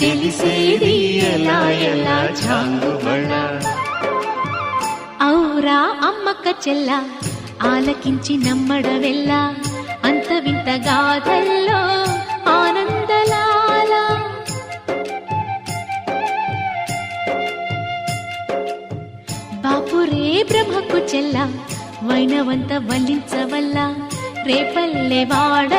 తెలిసేది ఎలా ఎలా? చాంగుబళ ఔరా అమ్మక్క చెల్ల ఆలకించి నమ్మడవెల్ల అంత వింత గాథల్లో ఆనందలాల బాపురే బ్రహ్మకు చెల్ల వైనవంత వల్లించవల్ల రేపల్లె వాడ